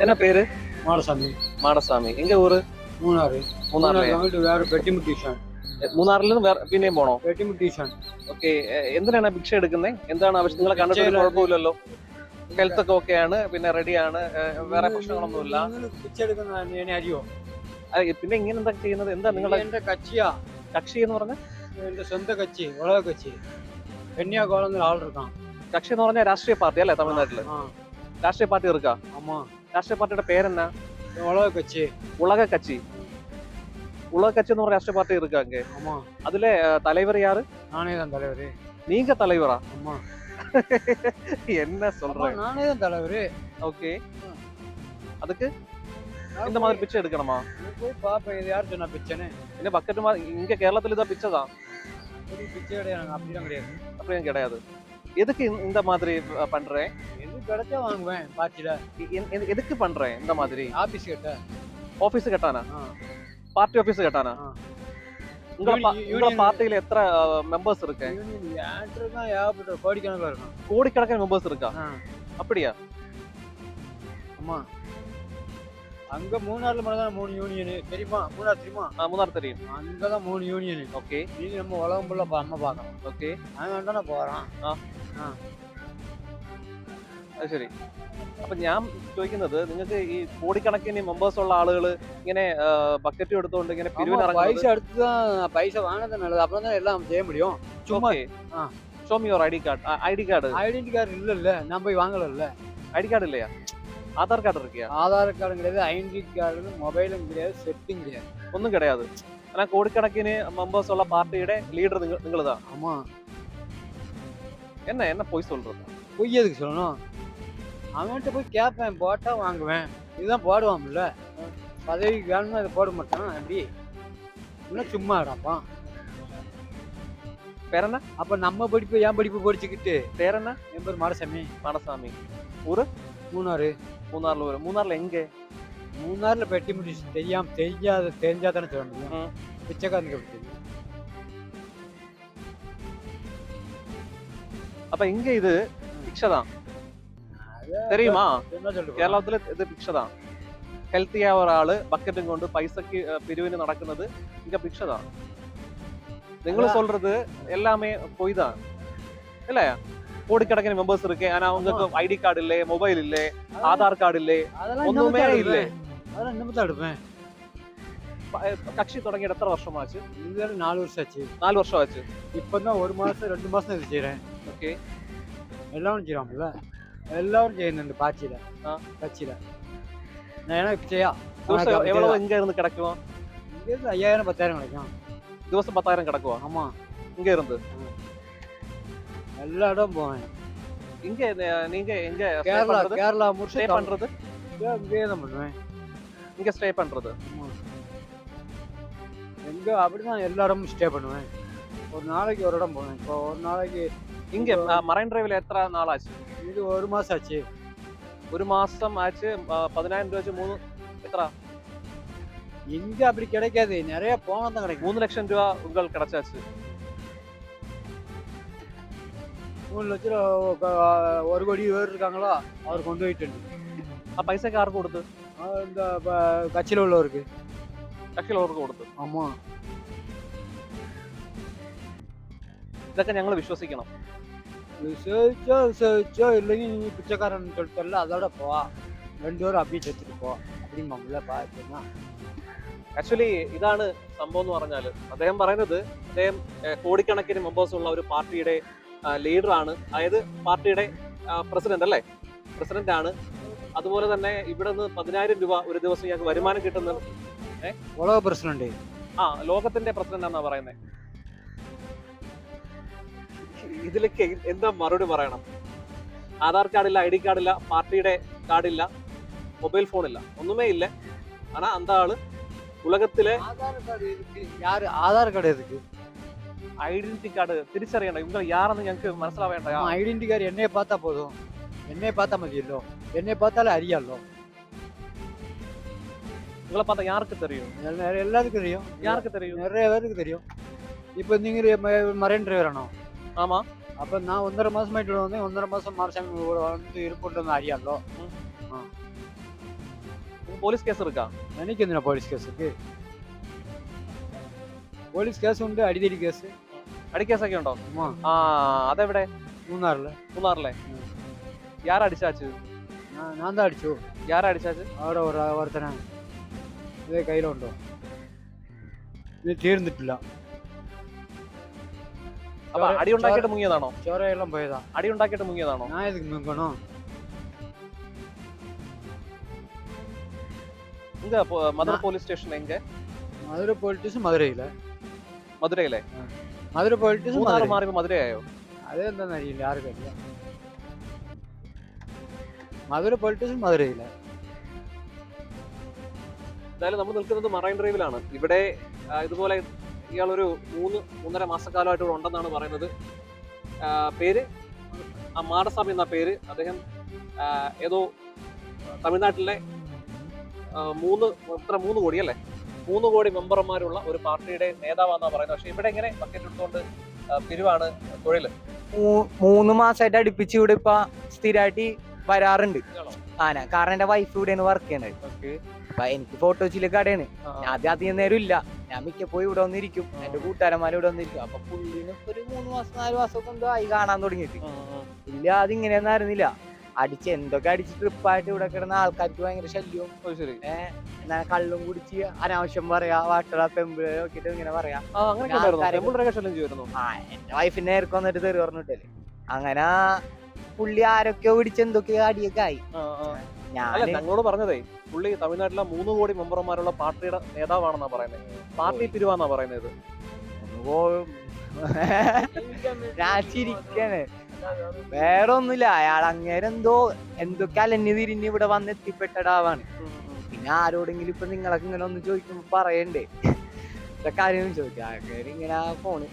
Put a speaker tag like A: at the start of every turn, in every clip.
A: என்ன பேரு
B: மாடசாமி
A: மாடசாமி எங்க ஊரு
B: மூணாறு
A: മൂന്നാറിലെ
B: வாங்கிட்டு வேற பெட்டிமு டியூஷன்
A: മൂന്നാറിൽ നിന്ന് വേറെ പിന്നെയും പോണോ
B: பெட்டிமு டியூஷன்
A: ഓക്കെ എന്തിനാണ് ഭിക്ഷ എടുക്കുന്നത് എന്താണ് ആവശ്യം നിങ്ങളെ കണ്ടിട്ട് ഒരു കുഴപ്പമില്ലല്ലോ ഹെൽത്ത് ഒക്കെ ഓക്കെയാണ് പിന്നെ റെഡിയാണ് വേറെ പ്രശ്നങ്ങളൊന്നുമില്ല
B: പിച്ചെ എടുക്കുന്ന എന്നെ അറിയോ
A: അത് പിന്നെ ഇങ്ങനെ എന്താ ചെയ്യുന്നത് എന്താ നിങ്ങളുടെ
B: എന്റെ കച്ചിയാ
A: കക്ഷി എന്ന് പറഞ്ഞ
B: എന്റെ സ്വന്തം കച്ചി ഉലക കച്ചി കന്യാകുളം ആൾ இருக்கான்
A: കക്ഷി എന്ന് പറഞ്ഞാൽ രാഷ്ട്രീയ പാർട്ടി അല്ലേ തമിഴ്നാട്ടില്
B: ആ,
A: രാഷ്ട്രീയ പാർട്ടി ഇറുക്കാ
B: ஆமா
A: രാഷ്ട്രീയ പാർട്ടിയുടെ പേരെന്നാ
B: உலக கட்சி
A: ഉളക കച്ചി ഉളക കച്ചി എന്ന് പറഞ്ഞ രാഷ്ട്രീയ പാർട്ടി இருக்காங்க
B: ஆமா
A: அதுல அஹ், தலைவர் யாரு
B: நானே தான் தலைவர்
A: நீங்க தலைவரா
B: ஆமா
A: என்ன
B: ஆமா,
A: சொல்றேன்
B: நானே தான் தலைவர்
A: ஓகே அதுக்கு இந்த மாதிரி பிச்சை எடுக்கணுமா
B: போய் பாப்பேன் இது யார் சொன்னா பிச்சைன்னு
A: പിന്നെ ബക്കറ്റ് മാ- ഇങ്ക കേരളത്തിൽ ഇതാ പിച്ചതാ
B: ஒரு பிச்சை கிடையாது அப்படிலாம் கிடையாது
A: அப்படியும் கிடையாது எதுக்கு இந்த- இந்த மாதிரி அஹ், பண்றேன்
B: எது கிடைச்சா வாங்குவேன் பார்ட்டியில
A: எ- எ- எதுக்கு பண்றேன் இந்த மாதிரி?
B: ஆபீஸ் கிட்ட.
A: ஆபீஸ்
B: கட்டானா?
A: பார்ட்டி ஆபீஸ் கட்டானா?
B: ஆ.
A: உங்க பா-
B: Union-
A: பார்ட்டியில எத்தனை மெம்பர்ஸ் இருக்கு?
B: யூனியன் ஏகப்பட்ட கோடிக்கணக்கில் இருக்கும்.
A: கோடிக்கணக்கான மெம்பர்ஸ் இருக்கா?
B: ஆ.
A: அப்படியா?
B: ஆமா. அங்க மூணாறுல மட்டும் மூணு யூனியனு தெரியுமா? மூணார் தெரியுமா?
A: நான் மூணார் தெரியும்.
B: அங்கதான் மூணு யூனியனு
A: ஓகே
B: இது நம்ம உலகம் ஃபுல்லா நம்ம பார்க்கணும்.
A: ஓகே
B: அதனால தானே போறோம்
A: അത് ശരി അപ്പൊ ഞാൻ ചോദിക്കുന്നത് നിങ്ങൾക്ക് ഈ കോടിക്കണക്കിന് മെമ്പേഴ്സ് ഉള്ള ആളുകൾ ഇങ്ങനെ ബക്കറ്റ് എടുത്തുകൊണ്ട് ഇങ്ങനെ
B: ஆமா,
A: പിരിവിനിറങ്ങുന്നത്
B: பைசா எடுத்து தான் பைசா வாங்கினது நல்லது அப்புறம் தான் எல்லாம் செய்ய முடியும் சும்மா ആ.
A: Show me your I D card I D card
B: identity card இல்ல இல்ல நான் போய் வாங்கல
A: ഐ ഡി കാർഡ് இல்லையா ആധാർ കാർഡ് இருக்கியா
B: ஆதார் கார்டும் கிடையாது ஐடென்டி கார்டு மொபைலும் கிடையாது செட்டும் கிடையாது
A: ഒന്നും കിടയാത് എന്നാൽ കോടിക്കണക്കിന് മെമ്പേഴ്സ് ഉള്ള പാർട്ടിയുടെ ലീഡർ നിങ്ങൾ നിങ്ങളിതാ
B: ஆமா
A: என்ன என்ன போய் சொல்றது
B: பொய் எதுக்கு சொல்லணும் அவன்கிட்ட போய் கேட்பேன் போட்டால் வாங்குவேன். இதுதான் போடுவான்ல பதவிக்கு வேணும்னு அதை போட மாட்டான் அப்படி. இன்னும் சும்மா இடப்பான்
A: பேரண்ணா
B: அப்போ நம்ம படிப்பு என் படிப்பு படிச்சுக்கிட்டு.
A: பேரண்ணா
B: என் பேர் மாடசாமி.
A: மாடசாமி. ஊர்?
B: மூணாறு.
A: மூணாறில் ஒரு மூணாறில் எங்கே?
B: மூணாறில் பெட்டி முடிச்சு தெரியாம தெரியாத தெரிஞ்சா தானே சொல்ல முடியும். பிச்சைக்காரனுக்கு தெரியும்?
A: அப்போ இங்கே இது பிக்ஷதான் தெரியுமா കേരളത്തിലെ ഇത് ഭിക്ഷതാണ് ഹെൽത്തി ആയ ഒരാൾ ബക്കറ്റും കൊണ്ട് പൈസക്ക് പിരിവിന് നടക്കുന്നത് ഇങ്ക ഭിക്ഷതാണ് നിങ്ങൾ சொல்றது எல்லாமே பொய் അല്ലേ? இல்லையா கோடிக்கணக்கின மெம்பர்ஸ் இருக்கு ஆனா உங்களுக்கு ஐடி கார்டு இல்ல மொபைல் இல்ல ஆதார் கார்டு இல்ல ஒண்ணுமே இல்ல കക്ഷി തുടങ്ങിയത് എത്ര
B: വർഷമാച്ചു ഇതുവരെ
A: നാല്
B: വർഷമാച്ചു നാല് വർഷമാച്ചു ഇപ്പൊ ഒരു മാസം രണ്ടു
A: മാസം
B: ചെയ്യേ ഓക്കെ എല്ലാം ചെയ്യാമല്ലേ എല്ലാവരും ചെയ്യുന്നുണ്ട്
A: പാച്ചില.
B: ആ. കച്ചില ഞാൻ ചെയ്യാം.
A: ദിവസം എവ്വളവ് ഇങ്ങ ഇരുന്ന് കിടക്കുവോ?
B: ഇത് അയ്യായിരം പത്തായിരം കളിക്കാം
A: ദിവസം പത്തായിരം കിടക്കുവോ?
B: ആമാ.
A: இங்க இருந்து
B: எல்லா இடம் போவேன்
A: இங்க நீங்க எங்க
B: கேரளா கேரளா
A: stay
B: முடிச்சு
A: பண்றது
B: இங்கே- தான் பண்ணுவேன்
A: இங்க ஸ்டே பண்றது
B: ஆமா. எங்க அப்படிதான் எல்லா இடமும் ஸ்டே பண்ணுவேன் ஒரு நாளைக்கு ஒரு இடம் போவேன் இப்போ ஒரு நாளைக்கு
A: இங்கே மரைன் டிரைவில் எத்தனை நாள் ஆச்சு
B: இது ஒரு மாதம் ஆச்சு
A: ஒரு மாதம் ஆச்சு பதினாயிரம் ரூபா வச்சு மூணு எத்தனை
B: இங்கே அப்படி கிடைக்காது நிறைய போனால் தான் கிடைக்கும்
A: மூணு லட்சம் ரூபா உங்களுக்கு கிடைச்சாச்சு
B: மூணு லட்சம் ஒரு கோடி பேர் இருக்காங்களா அவர் கொண்டு போயிட்டு
A: பைசாக்கு யாருக்கு கொடுத்து
B: இந்த கட்சியில் உள்ளவருக்கு
A: கட்சியில் உள்ளவருக்கு
B: கொடுத்து ஆமாம்
A: ഇതൊക്കെ ഞങ്ങൾ വിശ്വസിക്കണം
B: விசேஷோ விசேஷோ இல்லைங்க நீ பிச்சைக்காரன் சொல்லிட்டல அதோட போ ரெண்டு பேரும் அப்படியே செத்துட்டு പോ அப்படிம்பாங்கல்ல பாத்துனா
A: ആക്ച്വലി ഇതാണ് സംഭവം എന്ന് പറഞ്ഞാൽ അദ്ദേഹം പറയുന്നത് അദ്ദേഹം ഏഹ്, കോടിക്കണക്കിന് മെമ്പേഴ്സ് ഉള്ള ഒരു പാർട്ടിയുടെ ലീഡർ ആണ് അതായത് പാർട്ടിയുടെ പ്രസിഡന്റ് അല്ലേ പ്രസിഡന്റ് ആണ് അതുപോലെ തന്നെ ഇവിടെ നിന്ന് പതിനായിരം രൂപ ഒരു ദിവസം ഞങ്ങൾക്ക് വരുമാനം കിട്ടുന്ന
B: உலக பிரசிடண்ட்
A: ആ ലോകത്തിന്റെ പ്രസിഡന്റ് എന്നാ പറയുന്നത് ഇതിലേക്ക് എന്താ മറുപടി പറയണം? ആധാർ കാർഡില്ല ഐ ഡി കാർഡില്ല പാർട്ടിയുടെ കാർഡില്ല மொபைல் ஃபோன் இல்லை ஒன்றுமே இல்லை ஆனால் அந்த ஆள் உலகத்தில்
B: ஆதார் கார்டு இருக்கு யார் ஆதார் கார்டு எதுக்கு
A: ஐடென்டி கார்டு திரிச்சறியணும் இவங்க யாருன்னு எனக்கு மனசில் வேண்டாம்
B: ஐடென்டி கார்டு என்னையை பார்த்தா போதும் என்னையை பார்த்தா மதியில்லோ என்னையை பார்த்தாலே அறியாலோ
A: உங்களை பார்த்தா யாருக்கு தெரியும்
B: எல்லாத்துக்கும் தெரியும்
A: யாருக்கு தெரியும்
B: நிறைய பேருக்கு தெரியும் இப்போ நீங்கள் மரைன் டிரைவர் ஆனோம்
A: ஆமா
B: அப்ப நான் ஒன்றரை மாசமாயிட்டு வந்தேன் ஒன்றரை மாசம் மாரசாமி கூட வந்து இருப்புட்டு அறியாலோ
A: പോലീസ് കേസ് എടുക്കാം
B: എനിക്ക് എന്തിനാ പോലീസ് കേസൊക്കെ പോലീസ് കേസുണ്ട് അടിതടി കേസ്
A: അടിക്കേസൊക്കെ ഉണ്ടോ
B: ഉമ്മാ
A: ആ അതെവിടെ
B: മൂന്നാറില്
A: മൂന്നാറിലെ
B: ഉം.
A: യാരാ അടിച്ചാച്ച്
B: ഞാൻ ഞാൻ தான் അടിച്ചു
A: യാരാ അടിച്ചാച്ച്
B: അവിടെ ഒരു ഒരുത്തനെ ഇതേ കയ്യിലുണ്ടോ ഇത് തീർന്നിട്ടില്ല
A: അപ്പൊ അടി ഉണ്ടാക്കിയിട്ട് മുങ്ങിയതാണോ
B: ചോരയെല്ലാം പോയതാ
A: അടി ഉണ്ടാക്കിയിട്ട് മുങ്ങിയതാണോ
B: ഞാൻ இதுக்கு മുങ്ങണോ
A: എങ്ക മധുര പോലീസ് സ്റ്റേഷൻ എങ്ക
B: മധുര പോലീസ് മധുരയില്ല
A: മധുരയിലെ
B: മധുര പോലീസ്
A: മൂന്നാറ്
B: മധുര
A: മാറിയപ്പോ മധുരയായോ
B: അതെന്താന്ന് അറിയില്ല ആർക്കറിയില്ല മധുര പോലീസ് മധുരയില്ല
A: എന്തായാലും നമ്മൾ നിൽക്കുന്നത് മറൈൻ ഡ്രൈവിലാണ് ഇവിടെ ആ, ഇതുപോലെ ഇയാളൊരു മൂന്ന് മൂന്നര മാസക്കാലമായിട്ട് ഇവിടെ ഉണ്ടെന്നാണ് പറയുന്നത്. പേര് ആ മാടസ്വാമി എന്ന പേര് അദ്ദേഹം ഏതോ തമിഴ്നാട്ടിലെ മൂന്ന് എത്ര മൂന്ന് കോടി അല്ലേ? മൂന്ന് കോടി മെമ്പർമാരുള്ള ഒരു പാർട്ടിയുടെ നേതാവാന്നാണ് പറയുന്നത്. പക്ഷെ ഇവിടെ എങ്ങനെ ബക്കറ്റ് എടുത്തുകൊണ്ട് പിരിവാണ് തൊഴിൽ.
C: മൂന്ന് മാസമായിട്ട് അടുപ്പിച്ച് ഇവിടെ ഇപ്പൊ സ്ഥിരമായിട്ട് വരാറുണ്ട്. ആന കാരണം എന്റെ വൈഫ് ഇവിടെയാണ് വർക്ക് ചെയ്യണത് അപ്പൊ എനിക്ക് ഫോട്ടോസിലെ കടയാണ് അത് അധികം നേരം ഇല്ല. ഞാൻ മിക്കപ്പോഴും ഇവിടെ വന്നിരിക്കും. എന്റെ കൂട്ടുകാരന്മാരും ഇവിടെ വന്നിരിക്കും. അപ്പൊ പുള്ളിന് ഒരു മൂന്ന് മാസം നാല് മാസം ഒക്കെ എന്തോ ആയി കാണാൻ തുടങ്ങിയിട്ട്. ഇല്ല അതിങ്ങനെയൊന്നും ആയിരുന്നില്ല. അടിച്ച് എന്തൊക്കെ അടിച്ച് ട്രിപ്പായിട്ട് ഇവിടെ കിടന്ന ആൾക്കാർക്ക് ഭയങ്കര ശല്യവും.
A: ഏഹ്
C: എന്നാ കള്ളും കുടിച്ച് അനാവശ്യം പറയാ വാട്ടറ പെമ്പിളെ നോക്കിട്ട് ഇങ്ങനെ പറയാ.
A: ആ
C: എന്റെ വൈഫിനെ നേർക്ക് വന്നിട്ട് തെറി പറഞ്ഞിട്ടല്ലേ. അങ്ങനെ പുള്ളി ആരൊക്കെയോ പിടിച്ച് എന്തൊക്കെയോ അടിയൊക്കെ ആയി.
A: അല്ല ഞങ്ങളോട് പറഞ്ഞതേ പുള്ളി തമിഴ്നാട്ടിലെ മൂന്ന് കോടി മെമ്പർമാരുള്ള പാർട്ടിയുടെ നേതാവാണെന്നാ പറയുന്നത് പാർട്ടി പിരിവാന്നാ പറയുന്നത്.
C: ഞാൻ ചിരിക്കാണ് വേറെ ഒന്നുമില്ല അയാൾ അങ്ങേരെന്തോ എന്തൊക്കെ അലഞ്ഞു തിരിഞ്ഞ് ഇവിടെ വന്ന് എത്തിപ്പെട്ടടാവാണ്. പിന്നെ ആരോടെങ്കിലും ഇപ്പൊ നിങ്ങളൊക്കെ ഇങ്ങനെ ഒന്ന് ചോദിക്കുമ്പോ പറയണ്ടേ? ഇതൊക്കെ കാര്യം ചോദിക്കാം. അങ്ങേര് ഇങ്ങനെ ഫോണ്.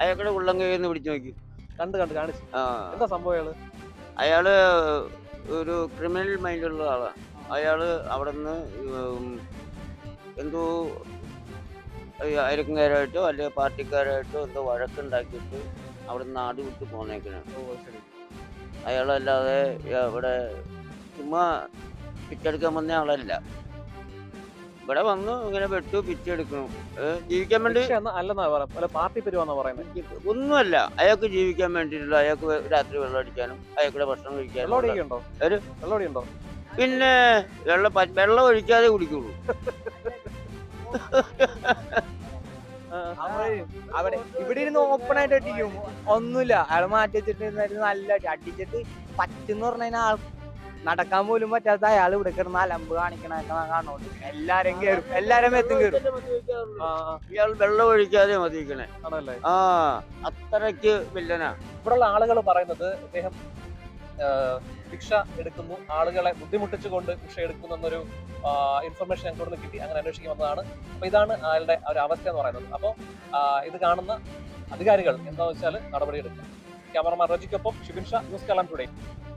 D: അയാളുടെ ഉള്ളം കയ്യിൽ പിടിച്ചു നോക്കി.
A: കണ്ട് കണ്ട് കാണിച്ചു. എന്താ സംഭവം അയാൾ?
D: അയാൾ ഒരു ക്രിമിനൽ മൈൻഡുള്ള ആളാണ് അയാൾ അവിടെ നിന്ന് എന്തോ അയൽക്കാരായിട്ടോ അല്ലെങ്കിൽ പാർട്ടിക്കാരായിട്ടോ എന്തോ വഴക്കുണ്ടാക്കിയിട്ട് അവിടെ നിന്ന് നാട് വിട്ട് പോന്നേക്കണം.
A: ശരി.
D: അയാളല്ലാതെ ഇവിടെ ചുമ്മാ പിച്ചെടുക്കാൻ വന്ന ആളല്ല. ഇവിടെ വന്നു ഇങ്ങനെ വെട്ടു പിച്ചെടുക്കണു ജീവിക്കാൻ വേണ്ടി
A: അല്ല പാർട്ടി പിരിവാന്നാ പറയുന്നത്
D: ഒന്നുമല്ല അയാൾക്ക് ജീവിക്കാൻ വേണ്ടിട്ടുള്ള അയാൾക്ക് രാത്രി വെള്ളം അടിക്കാനും അയാൾക്കുടെ ഭക്ഷണം കഴിക്കാനും പിന്നെ വെള്ളം വെള്ളം ഒഴിക്കാതെ കുടിക്കുള്ളൂ.
C: അവിടെ ഇവിടെ ഇരുന്ന് ഓപ്പൺ ആയിട്ട് അടിക്കും. ഒന്നുമില്ല അയാൾ മാറ്റി വെച്ചിട്ട് നല്ല അടി അടിച്ചിട്ട് പറ്റുന്ന പറഞ്ഞാൽ ആൾ നടക്കാൻ പോലും പറ്റാത്ത അയാൾ ഇവിടെ കിടന്ന് അലമ്പ് കാണിക്കണൊക്കെ കാണുന്നുണ്ട്. എല്ലാരും കേറും. എല്ലാരും എത്തും കേറും.
D: ഇയാൾ വെള്ളം ഒഴിക്കാതെ മതിക്കണേ
A: ആണല്ലേ
D: ആ അത്രയ്ക്ക് വില്ലനാ.
A: ഇവിടെയുള്ള ആളുകൾ പറയുന്നത് അദ്ദേഹം ഭിക്ഷ എടുക്കുന്നു. ആളുകളെ ബുദ്ധിമുട്ടിച്ചുകൊണ്ട് ഭിക്ഷ എടുക്കുന്നു എന്നൊരു ഇൻഫർമേഷൻ ഞങ്ങൾക്ക് കിട്ടി. അങ്ങനെ അന്വേഷിക്കാൻ വന്നതാണ്. അപ്പൊ ഇതാണ് അയാളുടെ ഒരു അവസ്ഥ എന്ന് പറയുന്നത്. അപ്പോൾ ഇത് കാണുന്ന അധികാരികൾ എന്താ വെച്ചാൽ നടപടി എടുക്കുക ക്യാമറമാൻ റജിക്കൊപ്പം ഷിബിൻ ഷാ ന്യൂസ് കേരളം ടുഡേ.